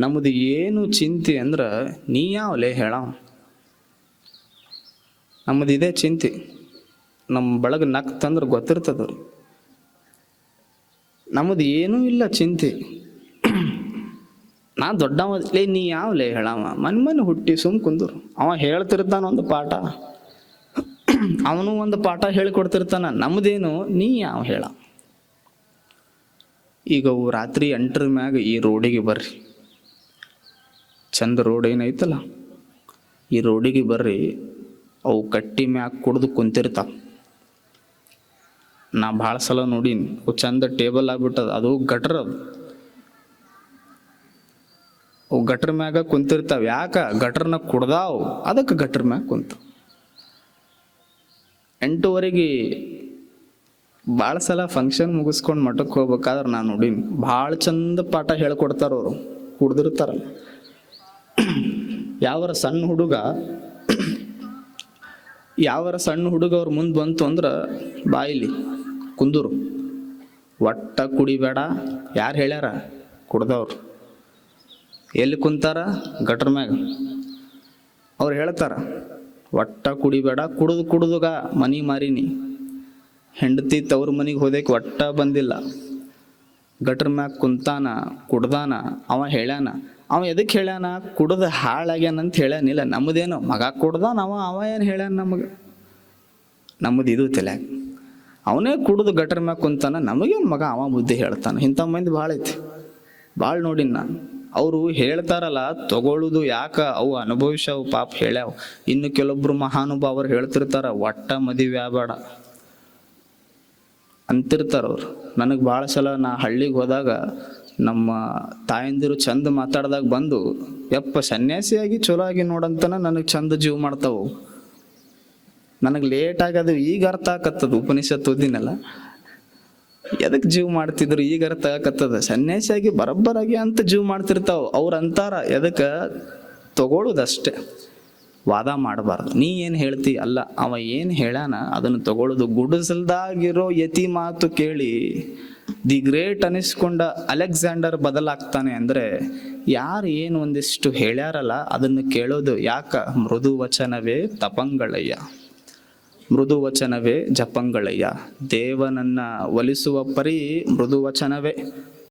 ನಮ್ಮದು ಏನು ಚಿಂತೆ ಅಂದ್ರೆ ನೀ ಯಾವಲೇ ಹೇಳ? ನಮ್ಮದು ಇದೇ ಚಿಂತೆ. ನಮ್ಮ ಬಳಗ ನಕ್ತಂದ್ರೆ ಗೊತ್ತಿರ್ತದ. ನಮ್ಮದು ಏನೂ ಇಲ್ಲ ಚಿಂತೆ. ನಾ ದೊಡ್ಡವಲೇ ನೀ ಯಾವಲೇ ಹೇಳವ ಮನ್ ಮನೆ ಹುಟ್ಟಿ ಸುಮ್ ಕುಂದ್ರು. ಅವ ಹೇಳ್ತಿರ್ತಾನ ಒಂದು ಪಾಠ. ಅವನು ಒಂದು ಪಾಠ ಹೇಳಿಕೊಡ್ತಿರ್ತಾನ. ನಮ್ದೇನು ನೀ ಯಾವ ಹೇಳ? ಈಗ ರಾತ್ರಿ ಎಂಟ್ರ ಮ್ಯಾಗ ಈ ರೋಡಿಗೆ ಬರ್ರಿ. ಚಂದ ರೋಡ್ ಏನೈತಲ್ಲ, ಈ ರೋಡಿಗೆ ಬರ್ರಿ, ಅವು ಕಟ್ಟಿ ಮ್ಯಾಗ ಕುಡ್ದು ಕುಂತಿರ್ತಾವ ನಾ ಭಾಳ ಸಲ ನೋಡೀನಿ, ಅವು ಚಂದ ಟೇಬಲ್ ಆಗ್ಬಿಟ್ಟದ, ಅದು ಗಟ್ರ ಅದು. ಅವು ಗಟ್ರ ಮ್ಯಾಗ ಕುಂತಿರ್ತಾವ, ಯಾಕ? ಗಟ್ರನ ಕುಡ್ದಾವ್, ಅದಕ್ಕೆ ಗಟ್ರ ಮ್ಯಾಗ ಕುಂತ. ಎಂಟುವರೆಗೆ ಭಾಳ ಸಲ ಫಂಕ್ಷನ್ ಮುಗಿಸ್ಕೊಂಡು ಮಠಕ್ಕೆ ಹೋಗ್ಬೇಕಾದ್ರೆ ನಾನು ನೋಡೀನಿ, ಭಾಳ ಚಂದ ಪಾಠ ಹೇಳ್ಕೊಡ್ತಾರ ಅವರು ಕುಡ್ದಿರ್ತಾರಲ್ಲ ಯಾವರ ಸಣ್ಣ ಹುಡುಗ, ಯಾವರ ಸಣ್ಣ ಹುಡುಗ ಅವ್ರ ಮುಂದೆ ಬಂತು ಅಂದ್ರೆ ಬಾಯಿಲಿ ಕುಂದೂರು. ಒಟ್ಟ ಕುಡಿಬೇಡ, ಯಾರು ಹೇಳ್ಯಾರ? ಕುಡ್ದವ್ರು. ಎಲ್ಲಿ ಕುಂತಾರ? ಗಟ್ರ ಮ್ಯಾಗ. ಅವ್ರು ಹೇಳ್ತಾರ, ಒಟ್ಟ ಕುಡಿಬೇಡ, ಕುಡಿದು ಕುಡ್ದುಗ ಮನಿ ಮಾರಿನಿ. ಹೆಂಡತಿ ತವ್ರ ಮನಿಗೆ ಹೋದಕ್ಕೆ ಒಟ್ಟ ಬಂದಿಲ್ಲ. ಗಟ್ರ ಮ್ಯಾಗ ಕುಂತಾನ, ಕುಡ್ದಾನ, ಅವ ಹೇಳ್ಯಾನ ಅವ ಎದಕ್ಕೆ ಹೇಳ್ಯಾನ? ಕುಡ್ದು ಹಾಳಾಗ್ಯಾನಂತ ಹೇಳ್ಯಾನಿಲ್ಲ ನಮ್ಮದೇನು ಮಗ ಕುಡ್ದ ನಾವ, ಅವ ಏನು ಹೇಳ್ಯಾನ ನಮಗೆ? ನಮ್ಮದು ಇದು ತಲೆ ಅವನೇ ಕುಡಿದು ಗಟ್ರ ಮ್ಯಾಗ ಕುಂತಾನ, ನಮಗೇನು ಮಗ ಅವ ಬುದ್ಧಿ ಹೇಳ್ತಾನ? ಇಂಥ ಮಂದಿ ಭಾಳ ಐತಿ. ಭಾಳ ನೋಡಿನ ನಾನು. ಅವರು ಹೇಳ್ತಾರಲ್ಲ ತಗೊಳ್ಳೋದು ಯಾಕ? ಅವು ಅನುಭವಿಸ್ಯಾವ, ಪಾಪ ಹೇಳ್ಯಾವ. ಇನ್ನು ಕೆಲವೊಬ್ರು ಮಹಾನುಭಾವರು ಹೇಳ್ತಿರ್ತಾರ, ಒಟ್ಟ ಮದುವೆ ಆಗ್ಬೇಡ. ಅಂತಿರ್ತಾರ ಅವ್ರು. ನನಗೆ ಭಾಳ ಸಲ ನಾ ಹಳ್ಳಿಗೆ ಹೋದಾಗ ನಮ್ಮ ತಾಯಂದಿರು ಚಂದ ಮಾತಾಡ್ದಾಗ ಬಂದು, ಯಪ್ಪ ಸನ್ಯಾಸಿಯಾಗಿ ಚಲೋ ಆಗಿ ನೋಡಂತನ ನನಗೆ ಚಂದ ಜೀವ ಮಾಡ್ತಾವು. ನನಗೆ ಲೇಟ್ ಆಗದು ಈಗ ಅರ್ಥ ಆಕತ್ತದ ಉಪನಿಷತ್ ಓದಿನಲ್ಲ. ಎದಕ್ಕೆ ಜೀವ ಮಾಡ್ತಿದ್ರು ಈಗ ಅರ್ಥ ಆಗತ್ತದ? ಸನ್ಯಾಸಿಯಾಗಿ ಬರಬ್ಬರಾಗಿ ಅಂತ ಜೀವ ಮಾಡ್ತಿರ್ತಾವ. ಅವ್ರ ಅಂತಾರ, ಎದಕ್ಕೆ? ತಗೊಳ್ಳೋದಷ್ಟೇ ವಾದ ಮಾಡಬಾರ್ದು. ನೀ ಏನು ಹೇಳ್ತಿ? ಅಲ್ಲ, ಅವ ಏನು ಹೇಳಾನ ಅದನ್ನು ತಗೊಳ್ಳೋದು ಗುಡಿಸಲ್ದಾಗಿರೋ ಯತಿ ಮಾತು ಕೇಳಿ ದಿ ಗ್ರೇಟ್ ಅನಿಸ್ಕೊಂಡ ಅಲೆಕ್ಸಾಂಡರ್ ಬದಲಾಗ್ತಾನೆ ಅಂದರೆ ಯಾರು ಏನು ಒಂದಿಷ್ಟು ಹೇಳ್ಯಾರಲ್ಲ ಅದನ್ನು ಕೇಳೋದು ಯಾಕ? ಮೃದು ವಚನವೇ ತಪಂಗಳಯ್ಯ. ಮೃದು ವಚನವೇ ಜಪಂಗಳಯ್ಯ. ದೇವನನ್ನ ಒಲಿಸುವ ಪರಿ ಮೃದು ವಚನವೇ